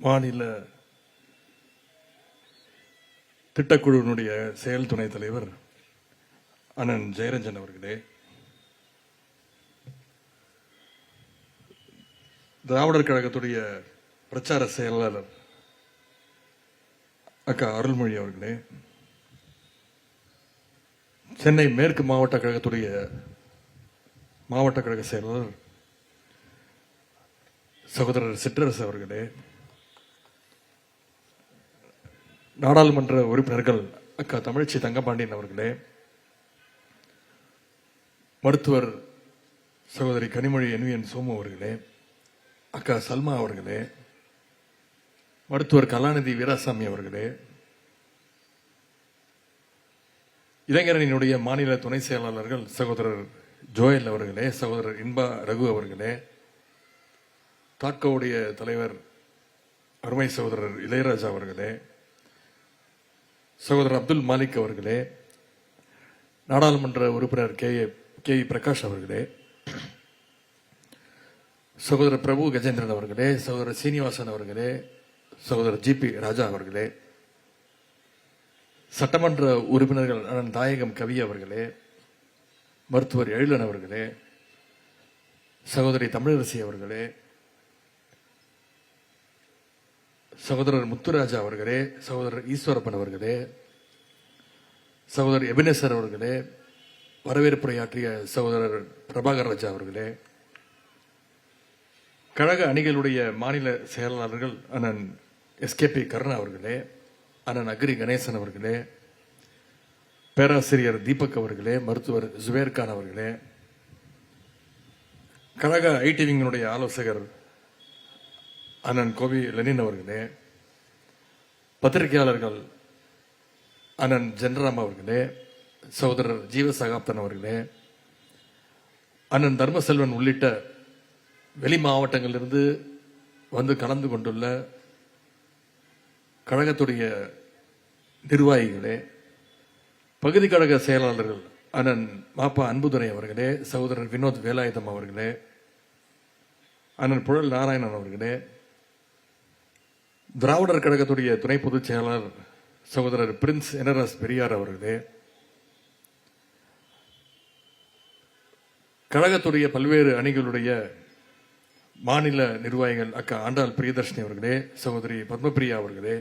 மாநில திட்டக்குழுவினுடைய செயல் துணைத் தலைவர் அண்ணன் ஜெயரஞ்சன் அவர்களே திராவிடர் கழகத்துடைய பிரச்சார செயலாளர் அக்கா அருள்மொழி அவர்களே சென்னை மேற்கு மாவட்ட கழகத்துடைய மாவட்ட கழக செயலாளர் சகோதரர் சிற்றரசு அவர்களே நாடாளுமன்ற உறுப்பினர்கள் அக்கா தமிழ்ச்சி தங்கபாண்டியன் அவர்களே மருத்துவர் சகோதரி கனிமொழி என் சோமு அவர்களே அக்கா சல்மா அவர்களே மருத்துவர் கலாநிதி வீராசாமி அவர்களே இளைஞரணியினுடைய மாநில துணை செயலாளர்கள் சகோதரர் ஜோயல் அவர்களே சகோதரர் இன்பா ரகு அவர்களே தாக்கோவுடைய தலைவர் அருமை சகோதரர் இளையராஜா அவர்களே சகோதரர் அப்துல் மாலிக் அவர்களே நாடாளுமன்ற உறுப்பினர் கே கே பிரகாஷ் அவர்களே சகோதரர் பிரபு கஜேந்திரன் அவர்களே சகோதரர் சீனிவாசன் அவர்களே சகோதரர் ஜி பி ராஜா அவர்களே சட்டமன்ற உறுப்பினர்கள் அண்ணன் தாயகம் கவி அவர்களே மருத்துவர் எழிலன் அவர்களே சகோதரி தமிழரசி அவர்களே சகோதரர் முத்துராஜா அவர்களே சகோதரர் ஈஸ்வரப்பன் அவர்களே சகோதரர் எபினேசர் அவர்களே வரவேற்புரையாற்றிய சகோதரர் பிரபாகர் ராஜா அவர்களே கழக அணிகளுடைய மாநில செயலாளர்கள் அண்ணன் எஸ்கேபி கருணா அவர்களே அண்ணன் அக்ரி கணேசன் அவர்களே பேராசிரியர் தீபக் அவர்களே மருத்துவர் ஜுபேர்கான் அவர்களே கழக ஐடி விங்கினுடைய ஆலோசகர் அண்ணன் கோவி லெனின் அவர்களே பத்திரிகையாளர்கள் அண்ணன் ஜென்ராம் அவர்களே சகோதரர் ஜீவசகாப்தன் அவர்களே அண்ணன் தர்மசெல்வன் உள்ளிட்ட வெளி மாவட்டங்களிலிருந்து வந்து கலந்து கொண்டுள்ள கழகத்துடைய நிர்வாகிகளே பகுதி கழக செயலாளர்கள் அண்ணன் மாப்பா அன்புதுரை அவர்களே சகோதரர் வினோத் வேலாயுதம் அவர்களே அண்ணன் புழல் நாராயணன் அவர்களே திராவிடர் கழகத்துடைய துணை பொதுச் செயலாளர் சகோதரர் பிரின்ஸ் எனரஸ் பெரியார் அவர்களே கழகத்துடைய பல்வேறு அணிகளுடைய மாநில நிர்வாகிகள் அக்கா ஆண்டாள் பிரியதர்ஷினி அவர்களே சகோதரி பத்மபிரியா அவர்களே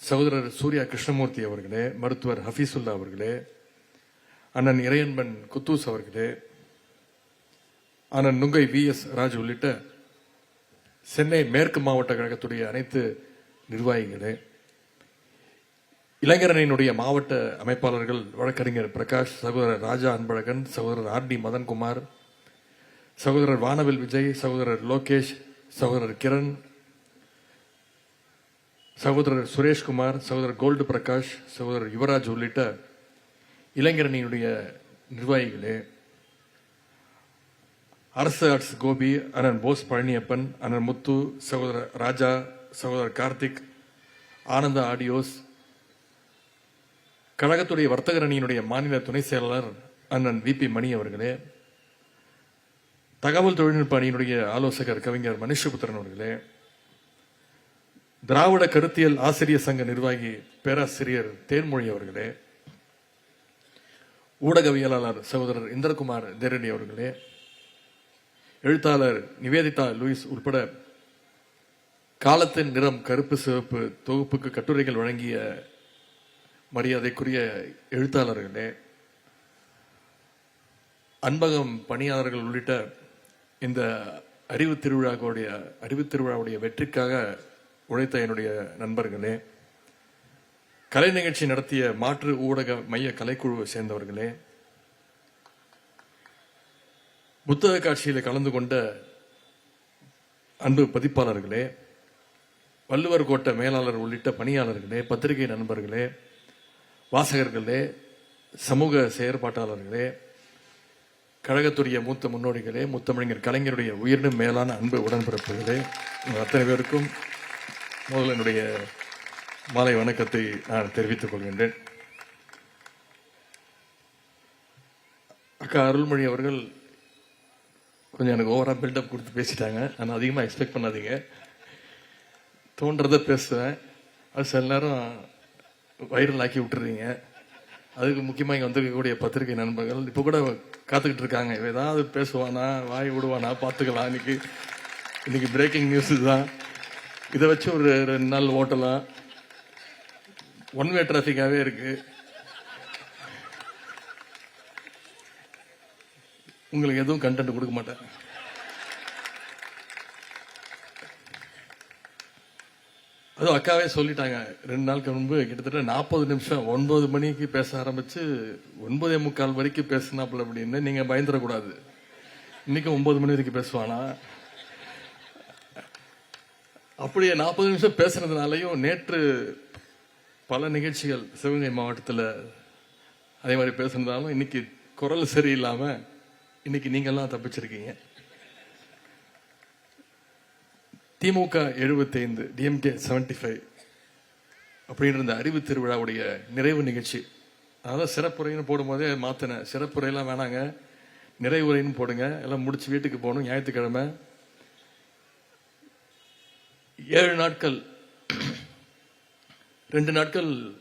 சகோதரர் சூர்யா கிருஷ்ணமூர்த்தி அவர்களே மருத்துவர் ஹஃபீசுல்லா அவர்களே அண்ணன் இறையன்பன் குத்தூஸ் அவர்களே அண்ணன் நுங்கை வி எஸ் ராஜ் உள்ளிட்ட சென்னை மேற்கு மாவட்ட கழகத்துடைய அனைத்து நிர்வாகிகளே இளைஞரணியினுடைய மாவட்ட அமைப்பாளர்கள் வழக்கறிஞர் பிரகாஷ் சகோதரர் ராஜா அன்பழகன் சகோதரர் ஆர் டி மதன்குமார் சகோதரர் வானவில் விஜய் சகோதரர் லோகேஷ் சகோதரர் கிரண் சகோதரர் சுரேஷ்குமார் சகோதரர் கோல்டு பிரகாஷ் சகோதரர் யுவராஜ் உள்ளிட்ட இளைஞரணியினுடைய நிர்வாகிகளே அரசு ஆர்ட்ஸ் கோபி அண்ணன் போஸ் பழனியப்பன் அண்ணன் முத்து சகோதரர் ராஜா சகோதரர் கார்த்திக் ஆனந்த ஆடியோஸ் கழகத்துடைய வர்த்தகர் அணியினுடைய மாநில துணை செயலாளர் அண்ணன் வி பி மணி அவர்களே தகவல் தொழில்நுட்ப அணியினுடைய ஆலோசகர் கவிஞர் மனுஷபுத்திரன் அவர்களே திராவிட கருத்தியல் ஆசிரியர் சங்க நிர்வாகி பேராசிரியர் தேன்மொழி அவர்களே ஊடகவியலாளர் சகோதரர் இந்திரகுமார் தேரடி அவர்களே எழுத்தாளர் நிவேதிதா லூயிஸ் உட்பட காலத்தின் நிறம் கருப்பு சிவப்பு தொகுப்புக்கு கட்டுரைகள் வழங்கிய மரியாதைக்குரிய எழுத்தாளர்களே அன்பகம் பணியாளர்கள் உள்ளிட்ட இந்த அறிவு திருவிழாவுடைய அறிவு திருவிழாவுடைய வெற்றிக்காக உழைத்த என்னுடைய நண்பர்களே கலை நிகழ்ச்சி நடத்திய மாற்று ஊடக மைய கலைக்குழுவை சேர்ந்தவர்களே புத்தக காட்சியில் கலந்து கொண்ட அன்பு பதிப்பாளர்களே வள்ளுவர் கோட்ட மேலாளர் உள்ளிட்ட பணியாளர்களே பத்திரிகை நண்பர்களே வாசகர்களே சமூக செயற்பாட்டாளர்களே கழகத்துடைய மூத்த முன்னோடிகளே முத்தமிழர் கலைஞருடைய உயிரினும் மேலான அன்பு உடன்பிறப்புகளே அத்தனை பேருக்கும் முதல்ல என்னுடைய மாலை வணக்கத்தை நான் தெரிவித்துக் கொள்கின்றேன். அக்கா அருள்மொழி அவர்கள் கொஞ்சம் எனக்கு ஓவராக பில்டப் கொடுத்து பேசிட்டாங்க. ஆனால் அதிகமாக எக்ஸ்பெக்ட் பண்ணாதீங்க. தோன்றதை பேசுவேன் அது சில நேரம் வைரல் ஆக்கி விட்டுறீங்க. அதுக்கு முக்கியமாக இங்கே வந்திருக்கக்கூடிய பத்திரிகை நண்பர்கள் இப்போ கூட காத்துக்கிட்டு இருக்காங்க. ஏதாவது பேசுவானா வாய் விடுவானா பார்த்துக்கலாம். இன்னைக்கு இன்னைக்கு பிரேக்கிங் நியூஸ் தான் இதை வச்சு ஒரு ரெண்டு நாள் ஓட்டலாம். ஒன் வே டிராஃபிக்காகவே இருக்குது உங்களுக்கு எதுவும் கண்டென்ட் கொடுக்க மாட்டேன். அதுவும் அக்காவே சொல்லிட்டாங்க ரெண்டு நாளுக்கு முன்பு கிட்டத்தட்ட நாற்பது நிமிஷம் ஒன்பது மணிக்கு பேச ஆரம்பிச்சு ஒன்பதே முக்கால் வரைக்கும் பேசினாப்புல அப்படின்னு நீங்கள் பயந்துடக்கூடாது. இன்னைக்கு ஒன்பது மணி வரைக்கும் பேசுவானா? அப்படியே நாற்பது நிமிஷம் பேசுனதுனாலையும் நேற்று பல நிகழ்ச்சிகள் சிவகங்கை மாவட்டத்தில் அதே மாதிரி பேசுனதாலும் இன்னைக்கு குரல் சரியில்லாமல் இன்னைக்கு நீங்கெல்லாம் தப்பிச்சிருக்கீங்க. திமுக 75 டிஎம்கே 75 ஃபைவ் அப்படின்ற இந்த அறிவு திருவிழாவுடைய நிறைவு நிகழ்ச்சி. அதான் சிறப்புரைன்னு போடும்போதே மாத்தினேன் சிறப்புரையெல்லாம் வேணாங்க. நிறைவுரைன்னு போடுங்க. எல்லாம் முடிச்சு வீட்டுக்கு போகணும். ஞாயிற்றுக்கிழமை. ஏழு நாட்கள். ரெண்டு நாட்கள்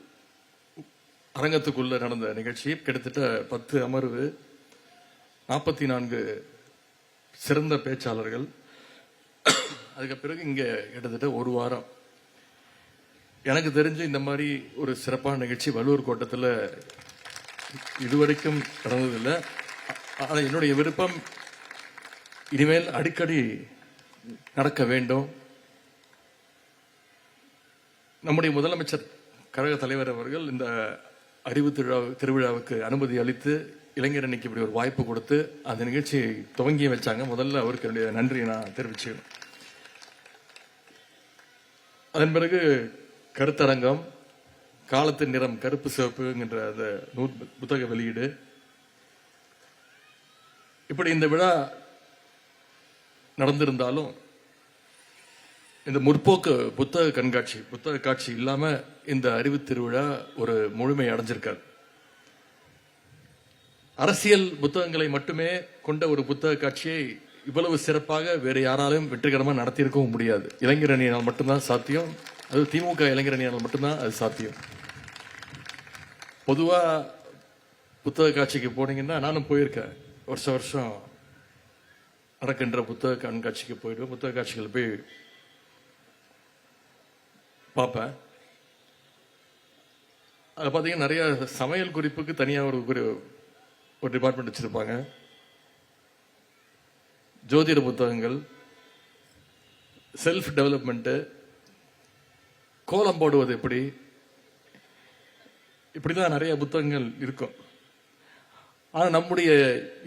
அரங்கத்துக்குள்ள நடந்த நிகழ்ச்சி. கிட்டத்தட்ட பத்து அமர்வு. நாற்பத்தி நான்கு சிறந்த பேச்சாளர்கள். அதுக்கு பிறகு இங்க கிட்டத்தட்ட ஒரு வாரம். எனக்கு தெரிஞ்சு இந்த மாதிரி ஒரு சிறப்பான நிகழ்ச்சி வள்ளுவர் கோட்டத்தில் இதுவரைக்கும் நடந்ததில்லை. ஆனால் என்னுடைய விருப்பம் இனிமேல் அடிக்கடி நடக்க வேண்டும். நம்முடைய முதலமைச்சர் கழக தலைவர் அவர்கள் இந்த அறிவு திருவிழா திருவிழாவுக்கு அனுமதி அளித்து இளைஞர் அன்னைக்கு இப்படி ஒரு வாய்ப்பு கொடுத்து அந்த நிகழ்ச்சியை துவங்கி வச்சாங்க. முதல்ல அவருக்கு என்னுடைய நன்றியை நான் தெரிவிச்சுக்கிறேன். அதன் பிறகு கருத்தரங்கம் காலத்தின் நிறம் கருப்பு சிவப்புங்கிற அந்த நூல் புத்தக வெளியீடு. இப்படி இந்த விழா நடந்திருந்தாலும் இந்த முற்போக்கு புத்தக கண்காட்சி புத்தக காட்சி இல்லாம இந்த அறிவு திருவிழா ஒரு முழுமை அடைஞ்சிருக்காரு. அரசியல் புத்தகங்களை மட்டுமே கொண்ட ஒரு புத்தக காட்சியை இவ்வளவு சிறப்பாக வேறு யாராலும் வெற்றிகரமாக நடத்தியிருக்கவும் முடியாது. இளைஞர் அணியினால் மட்டும்தான் சாத்தியம். அது திமுக இளைஞர் அணியினால் மட்டும்தான் அது சாத்தியம். பொதுவாக புத்தக காட்சிக்கு போனீங்கன்னா நானும் போயிருக்கேன். வருஷ வருஷம் நடக்கின்ற புத்தக கண்காட்சிக்கு போயிடுவேன் புத்தக காட்சிகள் போய் பார்ப்பேன். அதில் பார்த்தீங்கன்னா நிறைய சமையல் குறிப்புக்கு தனியாக ஒரு குறி- ஒரு டிபார்ட்மெண்ட் வச்சுருப்பாங்க. ஜோதிட புத்தகங்கள் செல்ஃப் டெவலப்மெண்ட்டு கோலம் போடுவது எப்படி? இப்படி தான் நிறைய புத்தகங்கள் இருக்கும். ஆனால் நம்முடைய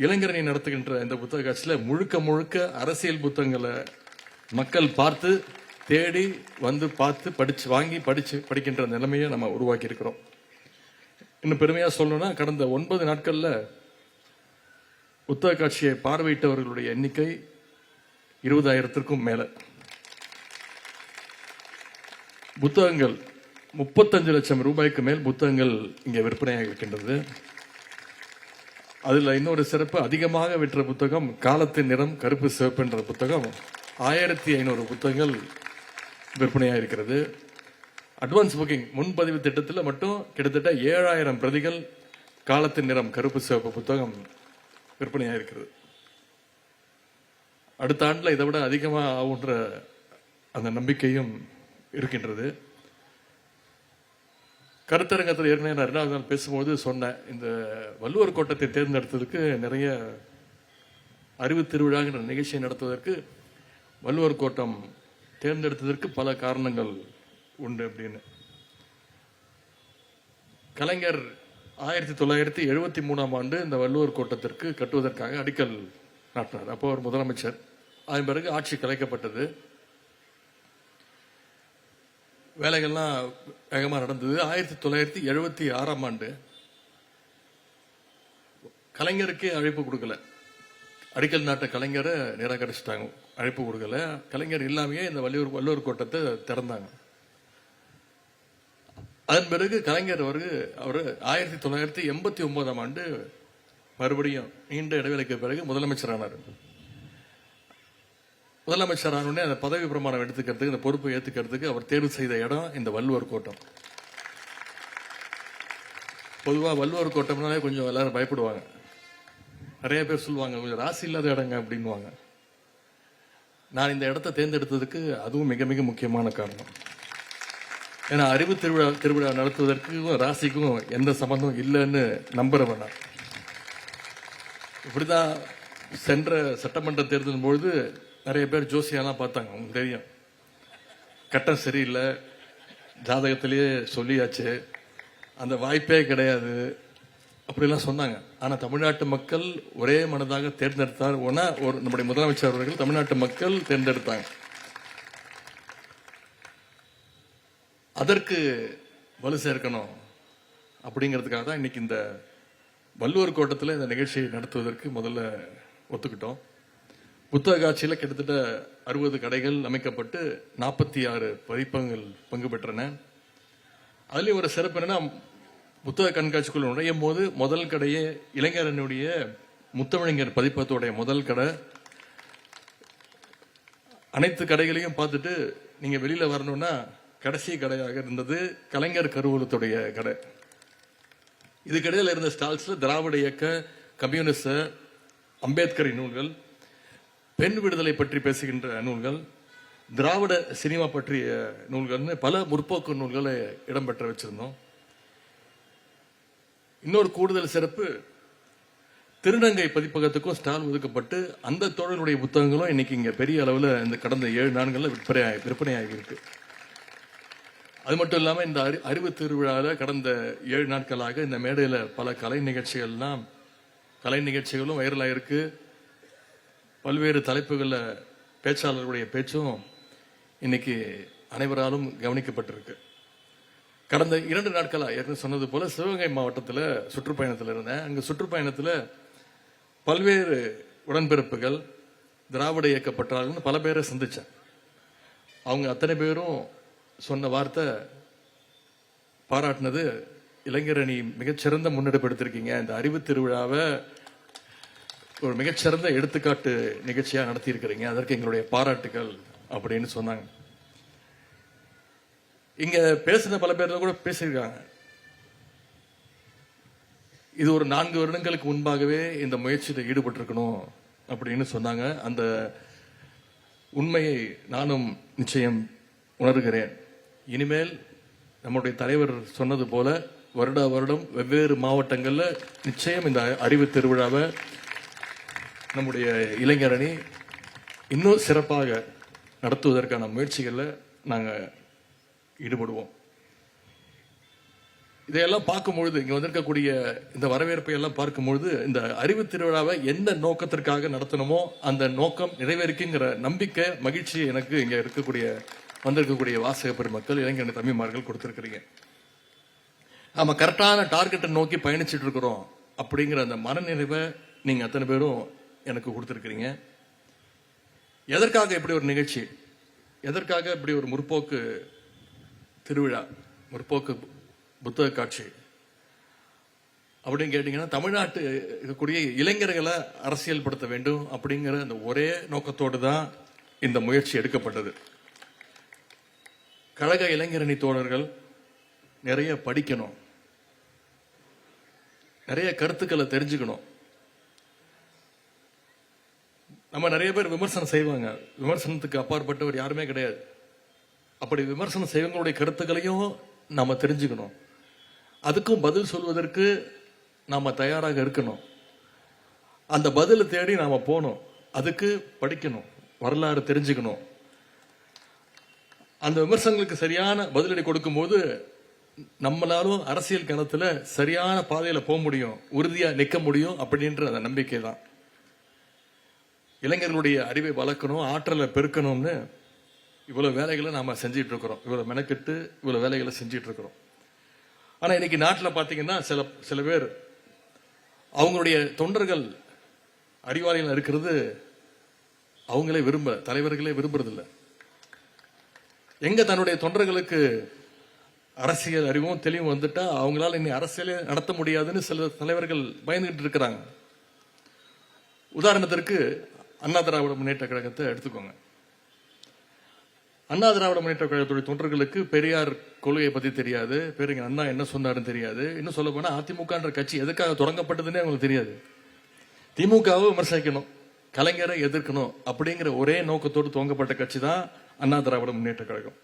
இளைஞரணி நடத்துகின்ற இந்த புத்தக காட்சியில் முழுக்க முழுக்க அரசியல் புத்தகங்களை மக்கள் பார்த்து தேடி வந்து பார்த்து படித்து வாங்கி படித்து படிக்கின்ற நிலைமையை நம்ம உருவாக்கி இருக்கிறோம் இன்னும் பெருமையாக சொல்லணும்னா கடந்த ஒன்பது நாட்களில் புத்தக காட்சியை பார்வையிட்டவர்களுடைய எண்ணிக்கை இருபதாயிரத்திற்கும் மேல. புத்தகங்கள் முப்பத்தஞ்சு லட்சம் ரூபாய்க்கு மேல் புத்தகங்கள் இங்கே விற்பனையாக இருக்கின்றது. அதில் இன்னொரு சிறப்பு அதிகமாக விற்ற புத்தகம் காலத்தின் நிறம் கருப்பு சிவப்பு என்ற புத்தகம். ஆயிரத்தி ஐநூறு புத்தகங்கள் விற்பனையாக இருக்கிறது. அட்வான்ஸ் புக்கிங் முன்பதிவு திட்டத்தில் மட்டும் கிட்டத்தட்ட ஏழாயிரம் பிரதிகள் காலத்தின் நிறம் கருப்பு சிவப்பு புத்தகம் விற்பனையாக இருக்கிறது அடுத்த ஆண்டில் இதை விட அதிகமாக ஆகுன்ற அந்த நம்பிக்கையும் இருக்கின்றது. கருத்தரங்கத்தில் ஏற்கனவே நான் ரெண்டாவது நாள் பேசும்போது சொன்னேன் இந்த வள்ளுவர் கோட்டத்தை தேர்ந்தெடுத்ததுக்கு நிறைய அறிவு திருவிழாங்கிற நிகழ்ச்சியை நடத்துவதற்கு வள்ளுவர் கோட்டம் தேர்ந்தெடுத்ததற்கு பல காரணங்கள் உண்டு அப்படின்னு. கலைஞர் ஆயிரத்தி தொள்ளாயிரத்தி எழுபத்தி மூணாம் ஆண்டு இந்த வள்ளுவர் கோட்டத்திற்கு கட்டுவதற்காக அடிக்கல் நாட்டினார். அப்போ அவர் முதலமைச்சர். அதன் பிறகு ஆட்சி கலைக்கப்பட்டது. வேலைகள்லாம் வேகமாக நடந்தது. ஆயிரத்தி தொள்ளாயிரத்தி எழுபத்தி ஆறாம் ஆண்டு கலைஞருக்கே அழைப்பு கொடுக்கல. அடிக்கல் நாட்ட கலைஞரை நிராகரிச்சிட்டாங்க அழைப்பு கொடுக்கல. கலைஞர் இல்லாமையே இந்த வள்ளுவர் வள்ளுவர் கோட்டத்தை திறந்தாங்க. அதன் பிறகு கலைஞர் அவரு அவர் ஆயிரத்தி தொள்ளாயிரத்தி எண்பத்தி ஒன்பதாம் ஆண்டு மறுபடியும் நீண்ட இடைவெளிக்கு பிறகு முதலமைச்சரானார். முதலமைச்சர் அந்த பதவி பிரமாணம் எடுத்துக்கிறதுக்கு இந்த பொறுப்பை ஏற்றுக்கிறதுக்கு அவர் தேர்வு செய்த இடம் இந்த வள்ளுவர் கோட்டம். பொதுவாக வள்ளுவர் கோட்டம்னாலே கொஞ்சம் எல்லாரும் பயப்படுவாங்க. நிறைய பேர் சொல்லுவாங்க கொஞ்சம் ராசி இல்லாத இடங்க அப்படின்வாங்க நான் இந்த இடத்த தேர்ந்தெடுத்ததுக்கு அதுவும் மிக மிக முக்கியமான காரணம். ஏன்னா அறிவு திருவிழா திருவிழா நடத்துவதற்கும் ராசிக்கும் எந்த சம்பந்தம் இல்லைன்னு நம்புகிறவன் நான் இப்படிதான் சென்ற சட்டமன்ற தேர்தலின் பொழுது நிறைய பேர் ஜோசியெல்லாம் பார்த்தாங்க உங்களுக்கு தெரியும். கட்டம் சரியில்லை ஜாதகத்திலேயே சொல்லியாச்சு அந்த வாய்ப்பே கிடையாது அப்படிலாம் சொன்னாங்க. ஆனால் தமிழ்நாட்டு மக்கள் ஒரே மனதாக தேர்ந்தெடுத்தார். ஒன்னா ஒரு நம்முடைய முதலமைச்சர் அவர்கள் தமிழ்நாட்டு மக்கள் தேர்ந்தெடுத்தாங்க. அதற்கு வலு சேர்க்கணும் அப்படிங்கிறதுக்காக தான் இன்னைக்கு இந்த வள்ளுவர் கோட்டத்தில் இந்த நிகழ்ச்சியை நடத்துவதற்கு முதல்ல ஒத்துக்கிட்டோம். புத்தக காட்சியில் கிட்டத்தட்ட அறுபது கடைகள் அமைக்கப்பட்டு நாற்பத்தி ஆறு பதிப்பங்கள் பங்கு பெற்றன. அதுலேயும் ஒரு சிறப்பு என்னன்னா புத்தக கண்காட்சிக்குள் நுழையும் போது முதல் கடையே இளைஞரனுடைய முத்தமிழங்கர் பதிப்பத்தோடைய முதல் கடை. அனைத்து கடைகளையும் பார்த்துட்டு நீங்கள் வெளியில் வரணும்னா கடைசி கடையாக இருந்தது கலைஞர் கருவூலத்துடைய கடை. இதுக்கிடையில் இருந்த ஸ்டால்ஸில் திராவிட இயக்க கம்யூனிஸ்ட அம்பேத்கரின் நூல்கள் பெண் விடுதலை பற்றி பேசுகின்ற நூல்கள் திராவிட சினிமா பற்றிய நூல்கள்னு பல முற்போக்கு நூல்களை இடம்பெற்ற வச்சிருந்தோம். இன்னொரு கூடுதல் சிறப்பு திருநங்கை பதிப்பகத்துக்கும் ஸ்டால் ஒதுக்கப்பட்டு அந்த தோழருடைய புத்தகங்களும் இன்னைக்கு இங்கே பெரிய அளவில் இந்த கடந்த ஏழு நாட்கள்ல விற்பனை விற்பனையாகி இருக்கு. அது மட்டும் இல்லாம இந்த அறி அறிவு திருவிழாவில் கடந்த ஏழு நாட்களாக இந்த மேடையில பல கலை நிகழ்ச்சிகள்லாம் கலை நிகழ்ச்சிகளும் வைரலாக இருக்கு. பல்வேறு தலைப்புகளில் பேச்சாளர்களுடைய பேச்சும் இன்னைக்கு அனைவராலும் கவனிக்கப்பட்டிருக்கு. கடந்த இரண்டு நாட்களாக ஏற்கனவே சொன்னது போல சிவகங்கை மாவட்டத்தில் சுற்றுப்பயணத்தில் இருந்தேன். அங்கே சுற்றுப்பயணத்தில் பல்வேறு உடன்பிறப்புகள் திராவிட இயக்கப்பட்டார்கள் பல பேரை சந்தித்தேன் அவங்க அத்தனை பேரும் சொன்ன வார்த்தை பாராட்டினது இளைஞரணி மிகச்சிறந்த முன்னெடுப்பு எடுத்திருக்கீங்க இந்த அறிவு திருவிழாவை ஒரு மிகச்சிறந்த எடுத்துக்காட்டு நிகழ்ச்சியாக நடத்தியிருக்கிறீங்க. அதற்கு எங்களுடைய பாராட்டுகள் அப்படின்னு சொன்னாங்க. இங்க பேசின பல பேர் கூட பேசியிருக்காங்க. இது ஒரு நான்கு வருடங்களுக்கு முன்பாகவே இந்த முயற்சியில் ஈடுபட்டிருக்கணும் அப்படின்னு சொன்னாங்க. அந்த உண்மையை நானும் நிச்சயம் உணர்கிறேன். இனிமேல் நம்முடைய தலைவர் சொன்னது போல வருட வருடம் வெவ்வேறு மாவட்டங்களில் நிச்சயம் இந்த அறிவு திருவிழாவை நம்முடைய இளைஞரணி இன்னும் சிறப்பாக நடத்துவதற்கான முயற்சிகளில் நாங்கள் ஈடுபடுவோம். இதையெல்லாம் பார்க்கும்பொழுது இங்கே வந்திருக்கக்கூடிய இந்த வரவேற்பை எல்லாம் பார்க்கும்பொழுது இந்த அறிவு திருவிழாவை எந்த நோக்கத்திற்காக நடத்தணுமோ அந்த நோக்கம் நிறைவேறிக்குங்கிற நம்பிக்கை மகிழ்ச்சி எனக்கு இங்கே இருக்கக்கூடிய வந்திருக்கக்கூடிய வாசக பெருமக்கள் இளைஞர் தம்பிமார்கள் கொடுத்திருக்கிறீங்க. நாம கரெக்டான டார்கெட்டை நோக்கி பயணிச்சுட்டு இருக்கிறோம் அப்படிங்கிற அந்த மனநிறைவை நீங்கள் அத்தனை பேரும் எனக்கு கொடுத்துருக்குறீங்க. எதற்காக இப்படி ஒரு நிகழ்ச்சி? எதற்காக இப்படி ஒரு முற்போக்கு திருவிழா முற்போக்கு புத்தக காட்சி? அப்படின்னு கேட்டீங்கன்னா தமிழ்நாட்டு இருக்கக்கூடிய இளைஞர்களை அரசியல்படுத்த வேண்டும் அப்படிங்கிற அந்த ஒரே நோக்கத்தோடு தான் இந்த முயற்சி எடுக்கப்பட்டது. கழக இளைஞரணி தோழர்கள் நிறைய படிக்கணும். நிறைய கருத்துக்களை தெரிஞ்சுக்கணும். நம்ம நிறைய பேர் விமர்சனம் செய்வாங்க. விமர்சனத்துக்கு அப்பாற்பட்டவர் யாருமே கிடையாது. அப்படி விமர்சனம் செய்வங்களுடைய கருத்துக்களையும் நாம் தெரிஞ்சுக்கணும். அதுக்கும் பதில் சொல்வதற்கு நாம் தயாராக இருக்கணும். அந்த பதிலை தேடி நாம் போகணும். அதுக்கு படிக்கணும். வரலாறு தெரிஞ்சுக்கணும். அந்த விமர்சனங்களுக்கு சரியான பதிலடி கொடுக்கும்போது நம்மளாலும் அரசியல் கணத்துல சரியான பாதையில போக முடியும் உறுதியா நிக்க முடியும் அப்படின்ற அந்த நம்பிக்கை தான் இளைஞர்களுடைய அறிவை வளர்க்கணும் ஆற்றலை பெருக்கணும்னு இவ்வளவு வேலைகளை நாம செஞ்சிட்டு இருக்கிறோம் இவ்வளவு மெனக்கெட்டு இவ்வளவு வேலைகளை செஞ்சிட்டு இருக்கிறோம் ஆனா இன்னைக்கு நாட்டில் பாத்தீங்கன்னா சில சில பேர் அவங்களுடைய தொண்டர்கள் அறிவாளிகள் இருக்கிறது அவங்களே விரும்ப தலைவர்களே விரும்புறதில்லை. எங்க தன்னுடைய தொண்டர்களுக்கு அரசியல் அறிவும் தெளிவும் வந்துட்டா அவங்களால இனி அரசியலே நடத்த முடியாதுன்னு சில தலைவர்கள் பயந்துகிட்டு இருக்கிறாங்க. உதாரணத்திற்கு அண்ணா திராவிட முன்னேற்ற கழகத்தை எடுத்துக்கோங்க. அண்ணா திராவிட முன்னேற்ற கழகத்துடைய தொண்டர்களுக்கு பெரியார் கொள்கையை பத்தி தெரியாது. பேருங்க அண்ணா என்ன சொன்னாருன்னு தெரியாது. இன்னும் சொல்ல போனா அதிமுகன்ற கட்சி எதுக்காக தொடங்கப்பட்டதுன்னே அவங்களுக்கு தெரியாது. திமுகவை விமர்சிக்கணும் கலைஞரை எதிர்க்கணும் அப்படிங்கிற ஒரே நோக்கத்தோடு துவங்கப்பட்ட கட்சி தான் அண்ணா திராவிட முன்னேற்ற கழகம்.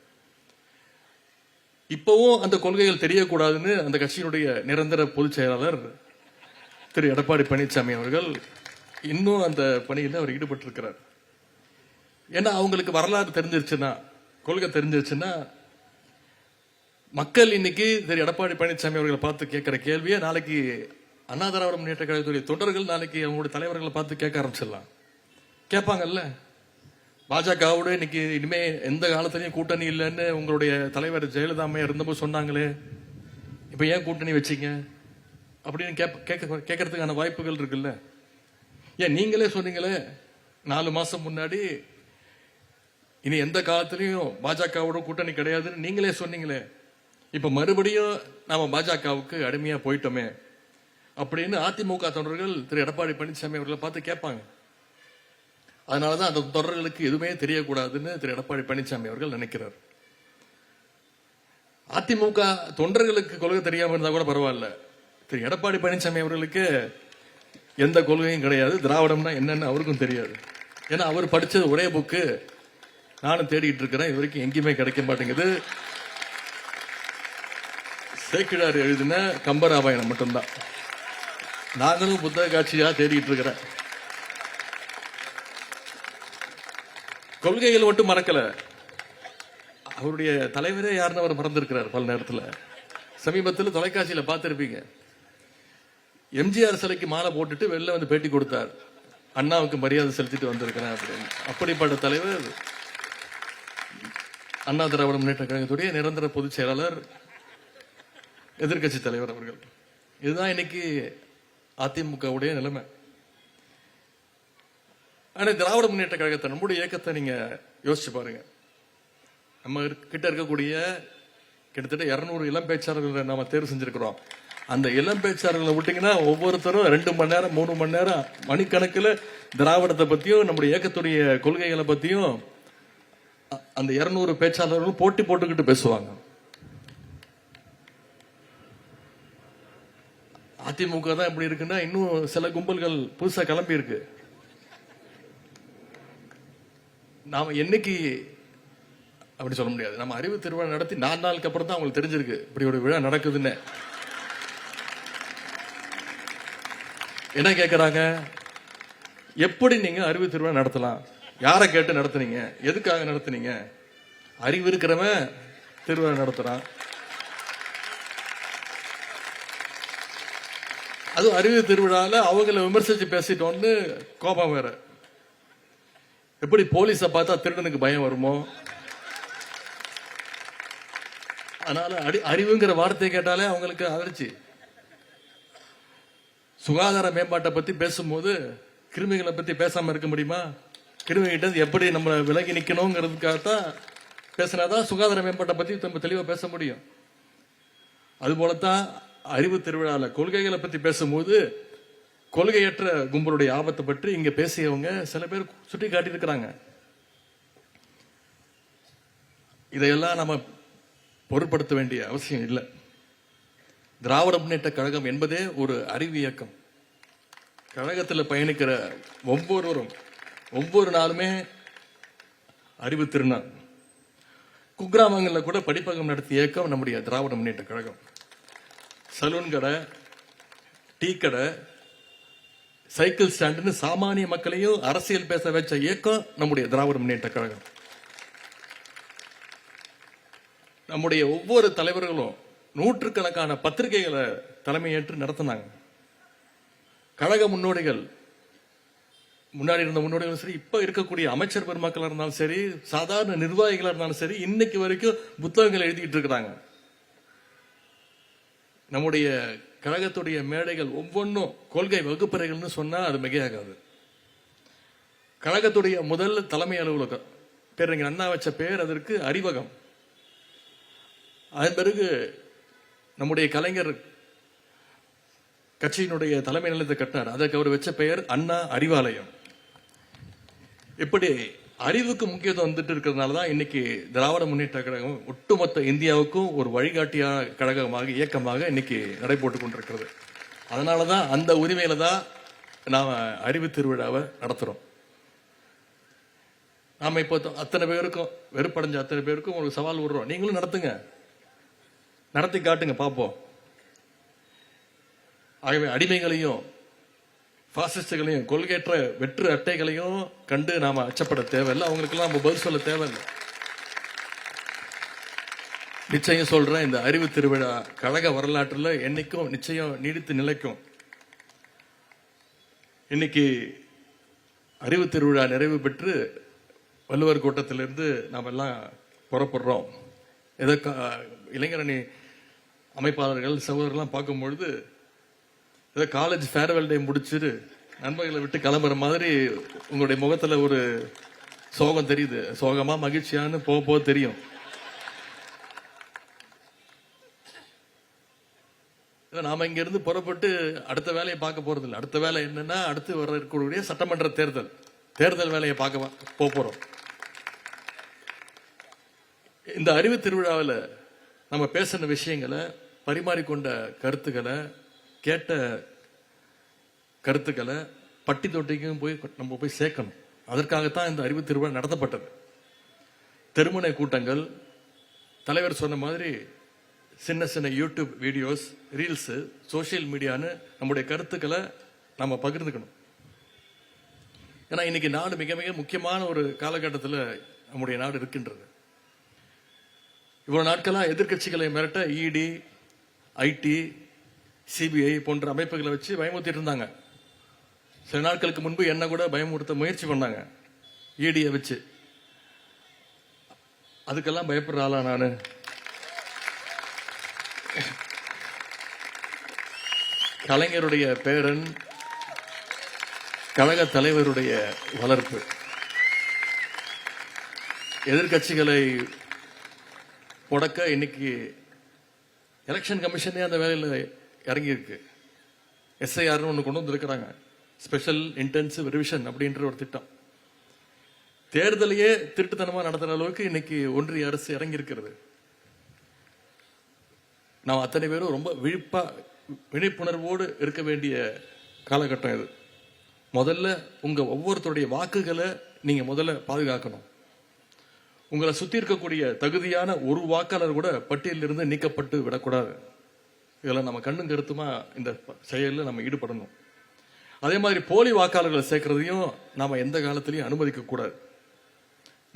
இப்பவும் அந்த கொள்கைகள் தெரியக்கூடாதுன்னு அந்த கட்சியினுடைய நிரந்தர பொதுச் செயலாளர் திரு எடப்பாடி பழனிசாமி அவர்கள் இன்னும் அந்த பணியில் அவர் ஈடுபட்டிருக்கிறார். ஏன்னா அவங்களுக்கு வரலாறு தெரிஞ்சிருச்சுன்னா கொள்கை தெரிஞ்சிருச்சுன்னா மக்கள் இன்னைக்கு திரு எடப்பாடி பழனிசாமி அவர்களை பார்த்து கேட்கிற கேள்வியை நாளைக்கு அண்ணா திராவிட முன்னேற்ற கழகத்துடைய தொண்டர்கள் நாளைக்கு அவங்களுடைய தலைவர்களை பார்த்து கேட்க ஆரம்பிச்சிடலாம். கேட்பாங்கல்ல? பாஜகவோட இன்னைக்கு இனிமே எந்த காலத்திலையும் கூட்டணி இல்லைன்னு உங்களுடைய தலைவர் ஜெயலலிதா அம்மையா இருந்தபோது சொன்னாங்களே. இப்ப ஏன் கூட்டணி வச்சீங்க? அப்படின்னு கேப்ப- கேட்க கேட்கறதுக்கான வாய்ப்புகள் இருக்குல்ல. ஏன் நீங்களே சொன்னீங்களே நாலு மாசம் முன்னாடி இனி எந்த காலத்திலையும் பாஜகவோட கூட்டணி கிடையாதுன்னு நீங்களே சொன்னீங்களே. இப்ப மறுபடியும் நாம பாஜகவுக்கு அடிமையா போயிட்டோமே. அப்படின்னு அதிமுக தொண்டர்கள் திரு. எடப்பாடி பழனிசாமி அவர்களை பார்த்து கேட்பாங்க. அதனாலதான் அந்த தொடர்களுக்கு எதுவுமே தெரியக்கூடாதுன்னு திரு எடப்பாடி பழனிசாமி அவர்கள் நினைக்கிறார். அதிமுக தொண்டர்களுக்கு கொள்கை தெரியாமல் இருந்தால் கூட பரவாயில்ல. திரு எடப்பாடி பழனிசாமி அவர்களுக்கு எந்த கொள்கையும் கிடையாது. திராவிடம்னா என்னன்னு அவருக்கும் தெரியாது. ஏன்னா அவர் படித்தது ஒரே புக்கு நானும் தேடிட்டு இருக்கிறேன். இது வரைக்கும் எங்கேயுமே கிடைக்க மாட்டேங்குது. சேக்கிழார் எழுதின கம்பராமாயணம் மட்டும்தான். நாங்களும் புத்தக காட்சியாக தேடிட்டு இருக்கிறேன். கொள்கைகள் மட்டும் மறக்கல. அவருடைய தலைவரே யாருன்னு அவர் மறந்திருக்கிறார் பல நேரத்தில். சமீபத்தில் தொலைக்காட்சியில் பார்த்துருப்பீங்க. எம்ஜிஆர் சிலைக்கு மாலை போட்டுட்டு வெளில வந்து பேட்டி கொடுத்தார். அண்ணாவுக்கு மரியாதை செலுத்திட்டு வந்திருக்கிறேன் அப்படின்னு. அப்படிப்பட்ட தலைவர் அண்ணா திராவிட முன்னேற்ற கழகத்துடைய நிரந்தர பொதுச் செயலாளர் எதிர்க்கட்சி தலைவர் அவர்கள். இதுதான் இன்னைக்கு அதிமுகவுடைய நிலைமை. ஆனால் திராவிட முன்னேற்ற கழகத்தை நம்முடைய இயக்கத்தை நீங்க யோசிச்சு பாருங்க. நம்ம கிட்ட இருக்கக்கூடிய கிட்டத்தட்ட இரநூறு இளம் பேச்சாளர்களை நம்ம தேர்வு செஞ்சிருக்கிறோம். அந்த இளம் பேச்சாளர்களை விட்டீங்கன்னா ஒவ்வொருத்தரும் ரெண்டு மணி நேரம் மூணு மணி நேரம் மணிக்கணக்கில் திராவிடத்தை பத்தியும் நம்முடைய இயக்கத்துடைய கொள்கைகளை பத்தியும் அந்த இரநூறு பேச்சாளர்களும் போட்டி போட்டுக்கிட்டு பேசுவாங்க. அதிமுக தான் இப்படி இருக்குன்னா இன்னும் சில கும்பல்கள் புதுசாக கிளம்பி இருக்கு நாம் என்னைக்கு அப்படி சொல்ல முடியாது. நம்ம அறிவு திருவிழா நடத்தி நாலு நாளுக்கு அப்புறம் தான் அவங்களுக்கு தெரிஞ்சிருக்கு. இப்படி ஒரு விழா நடக்குதுன்னு. என்ன கேட்குறாங்க எப்படி நீங்கள் அறிவு திருவிழா நடத்தலாம்? யாரை கேட்டு நடத்துனீங்க? எதுக்காக நடத்துனீங்க? அறிவு இருக்கிறவன் திருவிழா நடத்துகிறான் அதுவும் அறிவு திருவிழாவில் அவங்கள விமர்சித்து பேசிட்டோன்னு கோபம் வேறு. எப்படி போலீஸை பார்த்தா திருடனுக்கு பயம் வருமோ? அதனால அடி அறிவுங்கிற வார்த்தையை கேட்டாலே அவங்களுக்கு அதிர்ச்சி. சுகாதார மேம்பாட்டை பத்தி பேசும்போது கிருமிகளை பத்தி பேசாம இருக்க முடியுமா? கிருமிகிட்ட எப்படி நம்ம விலகி நிக்கணுங்கிறதுக்காகத்தான் பேசினாதான் சுகாதார மேம்பாட்டை பத்தி நம்ம தெளிவா பேச முடியும். அது போலத்தான் அறிவு திருவிழால கொள்கைகளை பத்தி பேசும்போது கொள்கையற்ற கும்பலுடைய ஆபத்தை பற்றி இங்க பேசியவங்க சில பேர் சுட்டி காட்டியிருக்கிறாங்க. இதையெல்லாம் நம்ம பொருட்படுத்த வேண்டிய அவசியம் இல்லை. திராவிட முன்னேற்ற கழகம் என்பதே ஒரு அறிவு இயக்கம். கழகத்தில் பயணிக்கிற ஒவ்வொருவரும் ஒவ்வொரு நாளுமே அறிவு திருநாள். குக்கிராமங்களில் கூட படிப்பகம் நடத்திய இயக்கம் நம்முடைய திராவிட முன்னேற்ற கழகம். சலூன் கடை டீ கடை சைக்கிள் ஸ்டாண்டுன்னு சாமானிய மக்களையும் அரசியல் பேச வச்ச இயக்கம் நம்முடைய திராவிட முன்னேற்ற கழகம். நம்முடைய ஒவ்வொரு தலைவர்களும் நூற்றுக்கணக்கான பத்திரிகைகளை தலைமையேற்று நடத்தினாங்க. கழக முன்னோடிகள் முன்னாடி இருந்த முன்னோடிகளும் சரி இப்போ இருக்கக்கூடிய அமைச்சர் பெருமக்களாக இருந்தாலும் சரி சாதாரண நிர்வாகிகளாக இருந்தாலும் சரி இன்னைக்கு வரைக்கும் புத்தகங்கள் எழுதிக்கிட்டு இருக்கிறாங்க. நம்முடைய கழகத்துடைய மேடைகள் ஒவ்வொன்றும் கொள்கை வகுப்பறைகள்னு சொன்னால் அது மிகையாகாது. கழகத்துடைய முதல் தலைமை அலுவலகம் பேரறிஞர் அண்ணா வச்ச பேர் அதற்கு அறிவகம். அதன் பிறகு நம்முடைய கலைஞர் கட்சியினுடைய தலைமை நிலையத்தை கட்டினார். அதற்கு அவர் வச்ச பெயர் அண்ணா அறிவாலயம். இப்படி அறிவுக்கு முக்கியத்துவம் வந்துட்டு இருக்கிறதுனால தான் இன்னைக்கு திராவிட முன்னேற்ற கழகம் ஒட்டுமொத்த இந்தியாவுக்கும் ஒரு வழிகாட்டியாக கழகமாக இயக்கமாக இன்னைக்கு நடைபோட்டு கொண்டிருக்கிறது. அதனால தான் அந்த உரிமையில தான் நாம் அறிவு திருவிழாவை நடத்துகிறோம் நாம் இப்போ அத்தனை பேருக்கும் வெறுப்படைஞ்ச அத்தனை பேருக்கும் ஒரு சவால் விடுறோம். நீங்களும் நடத்துங்க. நடத்தி காட்டுங்க பார்ப்போம். ஆகவே அடிமைகளையும் பாசிஸ்டுகளையும் கொள்கையற்ற வெற்று அட்டைகளையும் கண்டு நாம அச்சப்பட தேவையில்லை. அவங்களுக்கெல்லாம் நம்ம பதில் சொல்ல தேவையில்லை. நிச்சயம் சொல்றேன் இந்த அறிவு திருவிழா கழக வரலாற்றில் என்னைக்கும் நிச்சயம் நீடித்து நிலைக்கும். இன்னைக்கு அறிவு திருவிழா நிறைவு பெற்று வள்ளுவர் கூட்டத்திலிருந்து நாம் எல்லாம் புறப்படுறோம். எதற்கா இளைஞரணி அமைப்பாளர்கள் சகோதரர்லாம் பார்க்கும்பொழுது ஏதோ காலேஜ் ஃபேர்வெல் டே முடிச்சுட்டு நண்பர்களை விட்டு கிளம்புற மாதிரி உங்களுடைய முகத்துல ஒரு சோகம் தெரியுது. சோகமா மகிழ்ச்சியான்னு போக போக தெரியும். நாம இங்க இருந்து புறப்பட்டு அடுத்த வேலையை பார்க்க போறது இல்லை அடுத்த வேலை என்னன்னா அடுத்து வர இருக்கக்கூடிய சட்டமன்ற தேர்தல். தேர்தல் வேலையை பார்க்க போக போறோம். இந்த அறிவு திருவிழாவில் நம்ம பேசின விஷயங்களை பரிமாறிக்கொண்ட கருத்துக்களை கேட்ட கருத்துக்களை பட்டி தொட்டிக்கும் போய் நம்ம போய் சேர்க்கணும். அதற்காகத்தான் இந்த அறிவு திருவிழா நடத்தப்பட்டது. தெருமுனை கூட்டங்கள் தலைவர் சொன்ன மாதிரி சின்ன சின்ன யூடியூப் வீடியோஸ் ரீல்ஸு சோஷியல் மீடியான்னு நம்முடைய கருத்துக்களை நம்ம பகிர்ந்துக்கணும். ஏன்னா இன்னைக்கு நாடு மிக மிக முக்கியமான ஒரு காலகட்டத்தில் நம்முடைய நாடு இருக்கின்றது. இவ்வளவு நாட்களாக எதிர்க்கட்சிகளை மிரட்ட இடி ஐடி சிபிஐ போன்ற அமைப்புகளை வச்சு பயமுறுத்திட்டு இருந்தாங்க. சில நாட்களுக்கு முன்பு என்ன கூட பயமுறுத்த முயற்சி பண்ணாங்க. இடியை வச்சு. அதுக்கெல்லாம் பயப்படுற ஆளா கலைஞருடைய பேரன் கழக தலைவருடைய வளர்ப்பு. எதிர்க்கட்சிகளை முடக்க இன்னைக்கு எலெக்ஷன் கமிஷனே அந்த வேலையில் இறங்கி இருக்கு எஸ்ஐஆர்னு ஒன்று கொண்டு வந்திருக்கிறாங்க. ஸ்பெஷல் இன்டென்சிவ் ரிவிஷன் அப்படின்ற ஒரு திட்டம். தேர்தலையே திருட்டுத்தனமாக நடத்துகிற அளவுக்கு இன்னைக்கு ஒன்றிய அரசு இறங்கி இருக்கிறது நாம் அத்தனை பேரும் ரொம்ப விழிப்பா விழிப்புணர்வோடு இருக்க வேண்டிய காலகட்டம் இது. முதல்ல உங்க ஒவ்வொருத்தருடைய வாக்குகளை நீங்க முதல்ல பாதுகாக்கணும். உங்களை சுத்தி இருக்கக்கூடிய தகுதியான ஒரு வாக்காளர் கூட பட்டியலில் இருந்து நீக்கப்பட்டு விடக்கூடாது. இதில் நம்ம கண்ணும் கருத்துமா இந்த செயலில் நம்ம ஈடுபடணும். அதே மாதிரி போலி வாக்காளர்களை சேர்க்கறதையும் நாம் எந்த காலத்திலையும் அனுமதிக்கக்கூடாது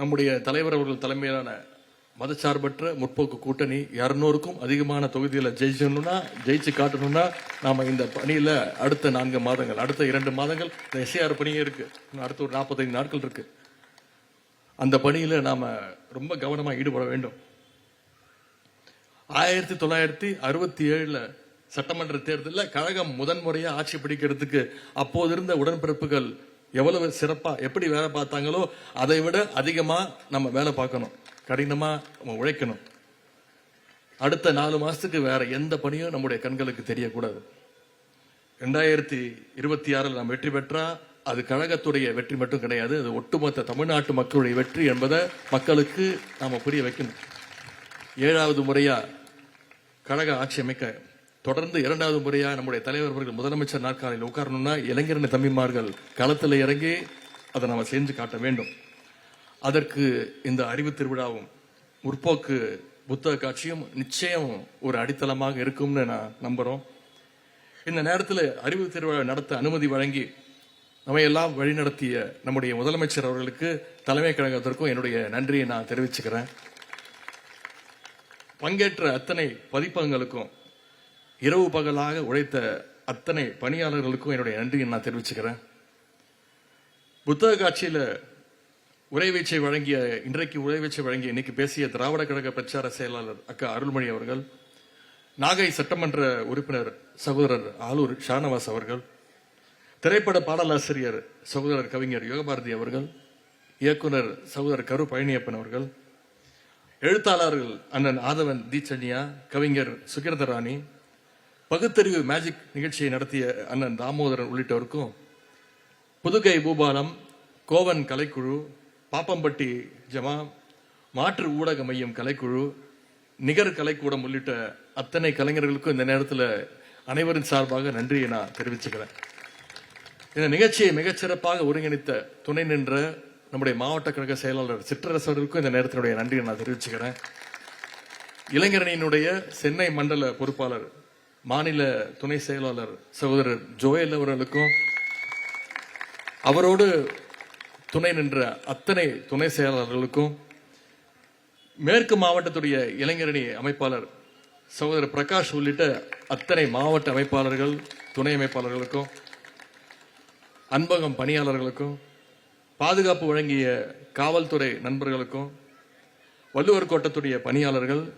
நம்முடைய தலைவர் அவர்கள் தலைமையிலான மதச்சார்பற்ற முற்போக்கு கூட்டணி இரநூறுக்கும் அதிகமான தொகுதியில் ஜெயிச்சணும்னா ஜெயிச்சு காட்டணும்னா நாம் இந்த பணியில் அடுத்த நான்கு மாதங்கள் அடுத்த இரண்டு மாதங்கள் இந்த எஸ்ஏஆர் பணியே இருக்குது அடுத்த ஒரு நாற்பத்தைந்து நாட்கள் இருக்குது அந்த பணியில் நாம் ரொம்ப கவனமாக ஈடுபட வேண்டும். ஆயிரத்தி தொள்ளாயிரத்தி அறுபத்தி ஏழுல சட்டமன்ற தேர்தலில் கழகம் முதன்முறையாக ஆட்சி பிடிக்கிறதுக்கு அப்போது இருந்த உடன்பிறப்புகள் எவ்வளவு சிறப்பாக எப்படி வேலை பார்த்தாங்களோ அதை விட அதிகமாக நம்ம வேலை பார்க்கணும். கடினமாக நம்ம உழைக்கணும். அடுத்த நாலு மாதத்துக்கு வேற எந்த பணியும் நம்முடைய கண்களுக்கு தெரியக்கூடாது. ரெண்டாயிரத்தி இருபத்தி ஆறில் நாம் வெற்றி பெற்றா அது கழகத்துடைய வெற்றி மட்டும் கிடையாது அது ஒட்டுமொத்த தமிழ்நாட்டு மக்களுடைய வெற்றி என்பதை மக்களுக்கு நாம புரிய வைக்கணும். ஏழாவது முறையா கழக ஆட்சி அமைக்க தொடர்ந்து இரண்டாவது முறையா நம்முடைய தலைவர் அவர்கள் முதலமைச்சர் நாற்காலியில் உட்காரணும்னா இளைஞரணி தம்பிமார்கள் களத்தில் இறங்கி அதை நம்ம செஞ்சு காட்ட வேண்டும். அதற்கு இந்த அறிவு திருவிழாவும் முற்போக்கு புத்தக காட்சியும் நிச்சயம் ஒரு அடித்தளமாக இருக்கும்னு நான் நம்புறோம். இந்த நேரத்தில் அறிவு திருவிழா நடத்த அனுமதி வழங்கி நம்ம எல்லாம் வழிநடத்திய நம்முடைய முதலமைச்சர் அவர்களுக்கு தலைமை கழகத்திற்கும் என்னுடைய நன்றியை நான் தெரிவிச்சுக்கிறேன். பங்கேற்ற அத்தனை பதிப்பகங்களுக்கும் இரவு பகலாக உழைத்த அத்தனை பணியாளர்களுக்கும் என்னுடைய நன்றியை நான் தெரிவிச்சுக்கிறேன். புத்தக காட்சியில் உரைவீச்சை வழங்கிய இன்றைக்கு உரைவீச்சை வழங்கிய இன்னைக்கு பேசிய திராவிட கழக பிரச்சார செயலாளர் அக்கா அருள்மொழி அவர்கள் நாகை சட்டமன்ற உறுப்பினர் சகோதரர் ஆலூர் ஷானவாஸ் அவர்கள் திரைப்பட பாடலாசிரியர் சகோதரர் கவிஞர் யோகபாரதி அவர்கள் இயக்குனர் சகோதரர் கரு பழனியப்பன் அவர்கள் எழுத்தாளர்கள் அண்ணன் ஆதவன் தீச்சன்யா கவிஞர் சுகிரதராணி பகுத்தறிவு மேஜிக் நிகழ்ச்சியை நடத்திய அண்ணன் தாமோதரன் உள்ளிட்டோருக்கும் புதுகை பூபாலம் கோவன் கலைக்குழு பாப்பம்பட்டி ஜமா மாற்று ஊடக மையம் கலைக்குழு நிகர் கலைக்கூடம் உள்ளிட்ட அத்தனை கலைஞர்களுக்கும் இந்த நேரத்தில் அனைவரின் சார்பாக நன்றியை நான் தெரிவிச்சுக்கிறேன். இந்த நிகழ்ச்சியை மிகச்சிறப்பாக ஒருங்கிணைத்த துணை நின்ற நம்முடைய மாவட்ட கழக செயலாளர் சிற்றரசருக்கும் இந்த நேரத்தினுடைய நன்றியை நான் தெரிவிச்சுக்கிறேன். இளைஞரணியினுடைய சென்னை மண்டல பொறுப்பாளர் மாநில துணை செயலாளர் சகோதரர் ஜோயல் அவர்களுக்கும் அவரோடு துணை நின்ற அத்தனை துணை செயலாளர்களுக்கும் மேற்கு மாவட்டத்துடைய இளைஞரணி அமைப்பாளர் சகோதரர் பிரகாஷ் உள்ளிட்ட அத்தனை மாவட்ட அமைப்பாளர்கள் துணை அமைப்பாளர்களுக்கும் அன்பகம் பணியாளர்களுக்கும் பாதுகாப்பு வழங்கிய காவல்துறை நண்பர்களுக்கும் வள்ளுவர் கோட்டத்துடைய பணியாளர்கள்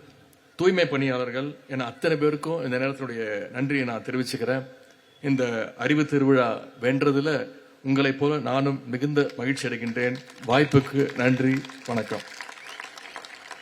தூய்மை பணியாளர்கள் என அத்தனை பேருக்கும் இந்த நேரத்தினுடைய நன்றியை நான் தெரிவிச்சுக்கிறேன். இந்த அறிவு திருவிழா வென்றதில் உங்களைப் போல நானும் மிகுந்த மகிழ்ச்சி அடைகின்றேன். வாய்ப்புக்கு நன்றி வணக்கம்.